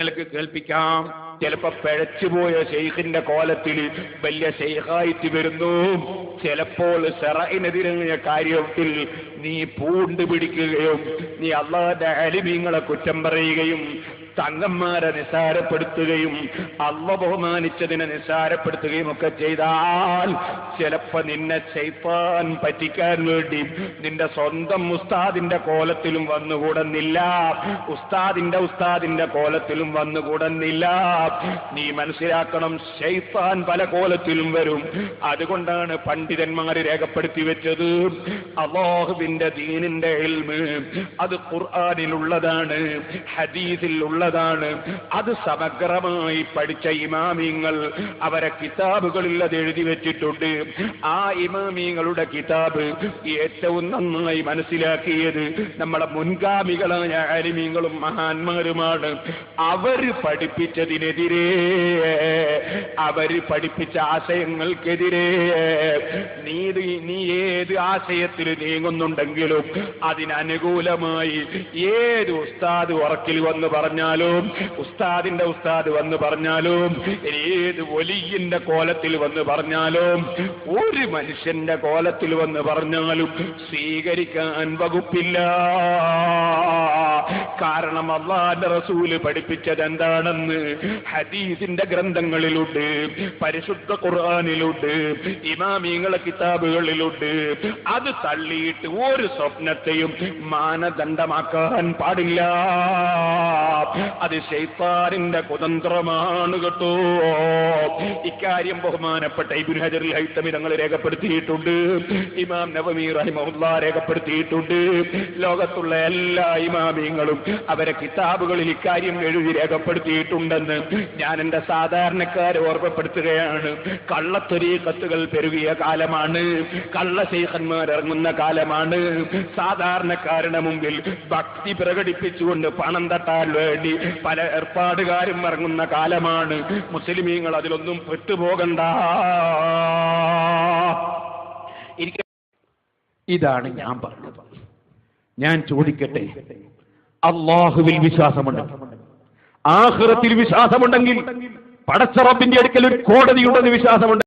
നിങ്ങൾക്ക് കേൾപ്പിക്കാം. ചിലപ്പോ പിഴച്ചുപോയ ഷെയ്ഖിന്റെ കോലത്തിൽ വലിയ ഷെയ്ഖായിട്ട് വരുന്നു. ചിലപ്പോൾ സെറയിനെതിരായ കാര്യത്തിൽ നീ പൂണ്ട് പിടിക്കുകയും നീ അള്ളാന്റെ അലിമീങ്ങളെ കുറ്റം പറയുകയും തങ്ങന്മാരെ നിസാരപ്പെടുത്തുകയും അള്ള ബഹുമാനിച്ചതിനെ നിസാരപ്പെടുത്തുകയും ഒക്കെ ചെയ്താൽ ചിലപ്പോ നിന്നെ ചെയ്പ്പാൻ പറ്റിക്കാൻ വേണ്ടി നിന്റെ സ്വന്തം ഉസ്താദിന്റെ കോലത്തിലും വന്നുകൂടുന്നില്ല. ഉസ്താദിന്റെ ഉസ്താദിന്റെ കോലത്തിലും വന്നുകൂടുന്നില്ല. നീ മനസ്സിലാക്കണം ഷെയ്ഫാൻ പല കോലത്തിലും വരും. അതുകൊണ്ടാണ് പണ്ഡിതന്മാർ രേഖപ്പെടുത്തി വെച്ചത്. അള്ളാഹുവിന്റെ ദീനിന്റെ എൽമ് അത് ഖുർആാനിലുള്ളതാണ് ഹദീസിൽ ഉള്ളതാണ്. അത് സമഗ്രമായി പഠിച്ച ഇമാമിങ്ങൾ അവരെ കിതാബുകളിൽ അത് എഴുതി വെച്ചിട്ടുണ്ട്. ആ ഇമാമിങ്ങളുടെ കിതാബ് ഏറ്റവും നന്നായി മനസ്സിലാക്കിയത് നമ്മളെ മുൻഗാമികളായ അരിമീങ്ങളും മഹാന്മാരുമാണ്. അവർ പഠിപ്പിച്ചതിനെതിരെ അവർ പഠിപ്പിച്ച ആശയങ്ങൾക്കെതിരെ നീ നീ ഏത് ആശയത്തിൽ നീങ്ങുന്നുണ്ടെങ്കിലും അതിനനുകൂലമായി ഏത് ഉസ്താദ് ഉറക്കിൽ വന്ന് പറഞ്ഞാലും ഉസ്താദിന്റെ ഉസ്താദ് വന്ന് പറഞ്ഞാലും ഏത് ഒലിയിന്റെ കോലത്തിൽ വന്ന് പറഞ്ഞാലും ഒരു മനുഷ്യന്റെ കോലത്തിൽ വന്ന് പറഞ്ഞാലും സ്വീകരിക്കാൻ വകുപ്പില്ല. കാരണം അള്ളാന്റെ റസൂൽ പഠിപ്പിച്ചത് എന്താണെന്ന് ഹദീസിന്റെ ഗ്രന്ഥങ്ങളിലുണ്ട് പരിശുദ്ധ ഖുർആാനിലുണ്ട് ഇമാമീങ്ങളെ കിതാബുകളിലുണ്ട്. അത് തള്ളിയിട്ട് ഒരു സ്വപ്നത്തെയും മാനദണ്ഡമാക്കാൻ പാടില്ല. അത് ശൈത്താനിന്റെ കുതന്ത്രമാണ് കേട്ടോ. ഇക്കാര്യം ബഹുമാനപ്പെട്ട ഇബിൻ ഹജറിൽ ഹൈത്തമി തങ്ങൾ രേഖപ്പെടുത്തിയിട്ടുണ്ട് ഇമാം നവമി റഹിമുല്ല രേഖപ്പെടുത്തിയിട്ടുണ്ട്. ലോകത്തുള്ള എല്ലാ ഇമാമിങ്ങളും അവരെ കിതാബുകളിൽ ഇക്കാര്യം എഴുതി രേഖപ്പെടുത്തിയിട്ടുണ്ടെന്ന് ഞാൻ എന്റെ സാധാരണക്കാരെ ഓർമ്മപ്പെടുത്തുകയാണ്. കള്ളത്തൊരീ കത്തുകൾ പെരുകിയ കാലമാണ്. കള്ള ശൈഖന്മാർ ഇറങ്ങുന്ന കാലമാണ്. സാധാരണക്കാരുടെ മുമ്പിൽ ഭക്തി പ്രകടിപ്പിച്ചുകൊണ്ട് പണം തട്ടാൻ വേണ്ടി പല ഏർപ്പാടുകാരും ഇറങ്ങുന്ന കാലമാണ്. മുസ്ലിമീങ്ങൾ അതിലൊന്നും പെട്ടുപോകണ്ട. ഇതാണ് ഞാൻ പറഞ്ഞത്. ഞാൻ ചോദിക്കട്ടെ? അള്ളാഹുവിൽ വിശ്വാസമുണ്ട്. ആഹ്റത്തിൽ വിശ്വാസമുണ്ടെങ്കിൽ പടച്ചറപ്പിന്റെ അടുക്കൽ ഒരു കോടതിയുണ്ടെന്ന് വിശ്വാസമുണ്ട്.